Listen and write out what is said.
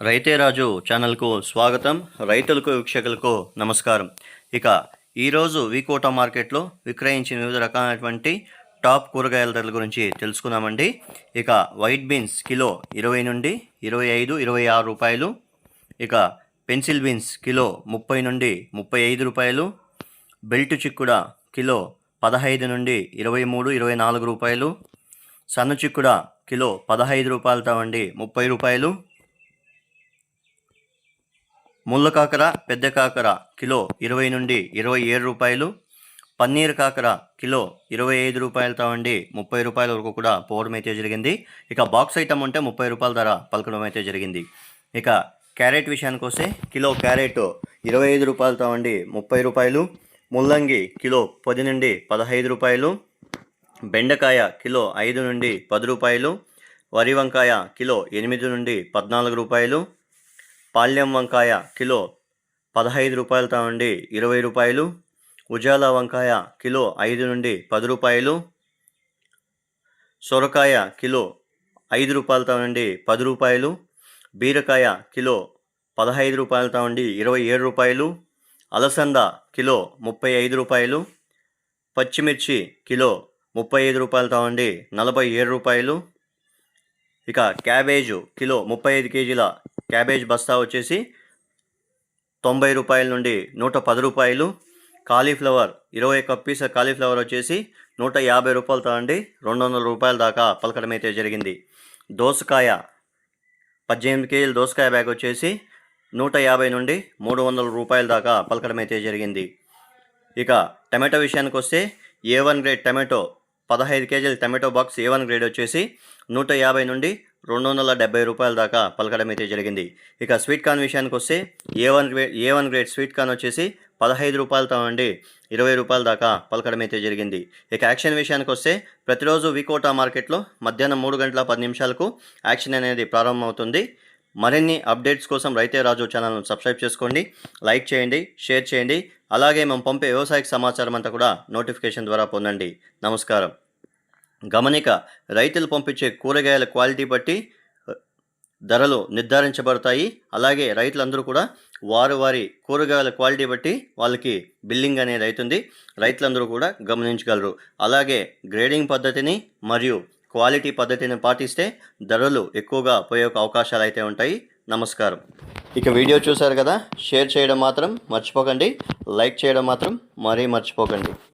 రైతే రాజు ఛానల్కు స్వాగతం. రైతులకు వీక్షకులకు నమస్కారం. ఇక ఈరోజు వికోట మార్కెట్లో విక్రయించిన వివిధ రకాలైనటువంటి టాప్ కూరగాయల ధరల గురించి తెలుసుకున్నామండి ఇక వైట్ బీన్స్ కిలో ఇరవై నుండి ఇరవై ఐదు ఇరవై ఆరు రూపాయలు. ఇక పెన్సిల్ బీన్స్ కిలో ముప్పై నుండి ముప్పై ఐదు రూపాయలు. బెల్ట్ చిక్కుడ కిలో పదహైదు నుండి ఇరవై మూడు ఇరవై నాలుగు రూపాయలు. సన్న చిక్కుడ కిలో పదహైదు రూపాయలతో అండి ముప్పై రూపాయలు. ముళ్ళ కాకర పెద్ద కాకర కిలో ఇరవై నుండి ఇరవై ఏడు రూపాయలు. పన్నీర్ కాకర కిలో ఇరవై ఐదు రూపాయలతో ఉండి ముప్పై రూపాయల వరకు కూడా పోవడం అయితే జరిగింది. ఇక బాక్స్ ఐటమ్ ఉంటే ముప్పై రూపాయల ధర పలకడం అయితే జరిగింది. ఇక క్యారెట్ విషయానికి వస్తే కిలో క్యారెట్ ఇరవై ఐదు రూపాయలతో ఉండి ముప్పై రూపాయలు. ముల్లంగి కిలో పది నుండి పదహైదు రూపాయలు. బెండకాయ కిలో ఐదు నుండి పది రూపాయలు. వరి వంకాయ కిలో ఎనిమిది నుండి పద్నాలుగు రూపాయలు. పాల్యం వంకాయ కిలో పదహైదు రూపాయలతో నుండి ఇరవై రూపాయలు ఉజాల వంకాయ కిలో ఐదు నుండి పది రూపాయలు సొరకాయ కిలో ఐదు రూపాయలతో నుండి పది రూపాయలు బీరకాయ కిలో పదహైదు రూపాయలతో నుండి ఇరవై ఏడు రూపాయలు అలసంద కిలో ముప్పై ఐదు రూపాయలు పచ్చిమిర్చి కిలో ముప్పై ఐదు రూపాయలతో నుండి నలభై ఏడు రూపాయలు ఇక క్యాబేజు కిలో ముప్పై ఐదు కేజీల క్యాబేజ్ బస్తా వచ్చేసి తొంభై రూపాయల నుండి నూట పది రూపాయలు. కాలీఫ్లవర్ ఇరవై ఒక్క పీస్ కాలీఫ్లవర్ వచ్చేసి నూట యాభై రూపాయలతో అండి రెండు వందల రూపాయల దాకా పలకడం అయితే జరిగింది. దోసకాయ పద్దెనిమిది కేజీల దోసకాయ బ్యాగ్ వచ్చేసి నూట యాభై నుండి మూడు వందల రూపాయల దాకా పలకడం అయితే జరిగింది. ఇక టమాటో విషయానికి వస్తే ఏ వన్ గ్రేడ్ టమాటో పదహైదు కేజీల tomato box A one grade వచ్చేసి నూట యాభై నుండి రెండు వందల డెబ్బై రూపాయల దాకా పలకడం అయితే జరిగింది. ఇక స్వీట్ కార్న్ విషయానికి వస్తే A one grade A one grade sweet corn వచ్చేసి పదహైదు రూపాయలతో అండి ఇరవై రూపాయల దాకా పలకడం అయితే జరిగింది. ఇక యాక్షన్ విషయానికి వస్తే ప్రతిరోజు వికోటా మార్కెట్లో మధ్యాహ్నం మూడు గంటల పది నిమిషాలకు యాక్షన్ అనేది ప్రారంభమవుతుంది. మరిన్ని అప్డేట్స్ కోసం రైతే రాజు ఛానల్ను సబ్స్క్రైబ్ చేసుకోండి లైక్ చేయండి షేర్ చేయండి. అలాగే మేము పంపే వ్యవసాయక సమాచారం అంతా కూడా నోటిఫికేషన్ ద్వారా పొందండి. నమస్కారం. గమనిక రైతులు పంపించే కూరగాయల క్వాలిటీ బట్టి ధరలు నిర్ధారించబడతాయి. అలాగే రైతులందరూ కూడా వారు వారి కూరగాయల క్వాలిటీ బట్టి వాళ్ళకి బిల్లింగ్ అనేది అవుతుంది. రైతులందరూ కూడా గమనించగలరు. అలాగే గ్రేడింగ్ పద్ధతిని మరియు క్వాలిటీ పద్ధతిని పాటిస్తే ధరలు ఎక్కువగా పోయే అవకాశాలు అయితే ఉంటాయి. నమస్కారం. ఇక వీడియో చూశారు కదా? షేర్ చేయడం మాత్రం మర్చిపోకండి. లైక్ చేయడం మాత్రం మరీ మర్చిపోకండి.